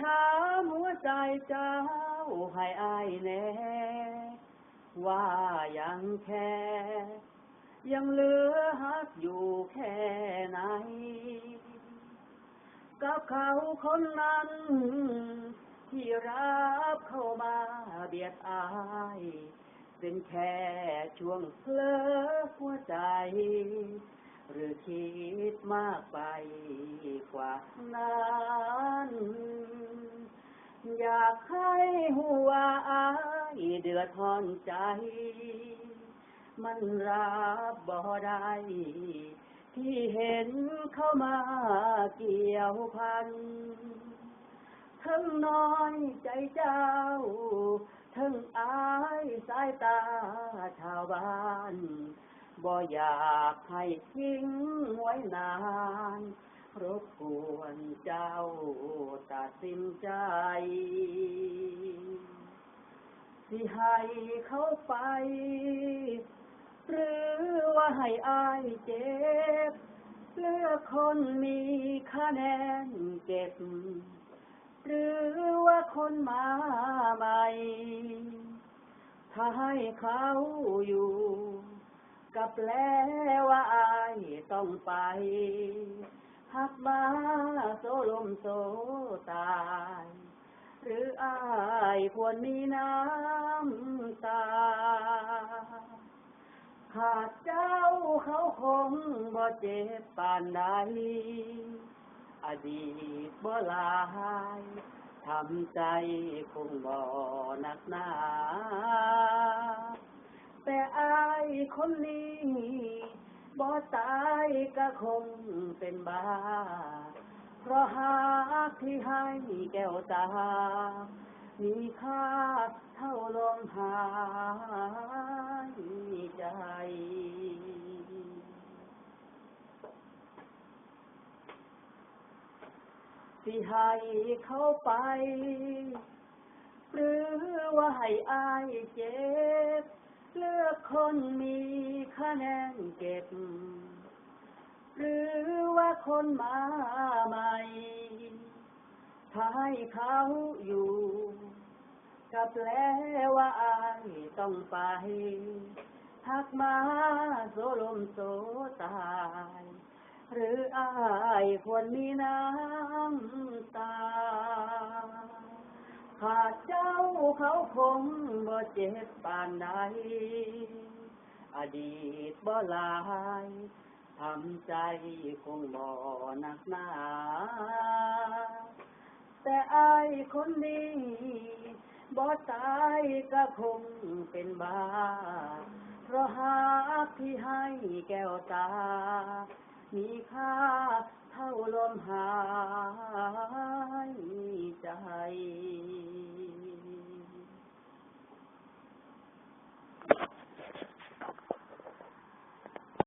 ถามหัวใจเจ้าให้อายแน่ว่ายังแค่ ยังเหลือฮักอยู่แค่ไหน กับเขาคนนั้น ที่รับเข้ามาเบียดอาย เป็นแค่ช่วงเพลอหัวใจ หรือคิดมากไปกว่านั้นากให้หัวอายเดือดร้อนใจ มันรับบ่ได้ที่เห็นเข้ามาเกี่ยวพันทั้งน้อยใจเจ้า ทั้งอายสายตาชาวบ้าน บ่อยากให้ทิ้งไว้นาน รบกวนเจ้าตัด สินใจ สิให้เขาไป หรือว่าให้อายเจ็บ เลือกคนมีคะแนนเก็บ หรือว่าคนมาใหม่ ถ้าให้เขาอยู่ กับแล้วว่าอายต้องไป หักมาโซลมโซตาย หรืออายควรมีน้ำตา ขาดเจ้าเขาคงบ่เจ็บปานใดอดีตบ่ลายทำใจคงบ่หนักหนา แต่อายคนนี้ บ่ตายก็คงเป็นบ้า เพราะหากที่ให้แก้วตา มีค่าเท่าลมหายใจสิให้เขาไป หรือว่าให้อายเจ็บ เลือกคนมีคะแนนเก็บ หรือว่าคนมาใหม่ถ้าให้เขาอยู่ กับแล้วว่าอายต้องไปหักมาโซลมโซตาย หรืออายควรมีน้ำ เขาคงบ่เจ็บปานใดอดีตบ่ลายทำใจคงบ่หนักหนา แต่อายคนนี้บ่ตายก็คงเป็นบ้า เพราะหากที่ให้แก้วตา มีค่าเท่าลมหายใจ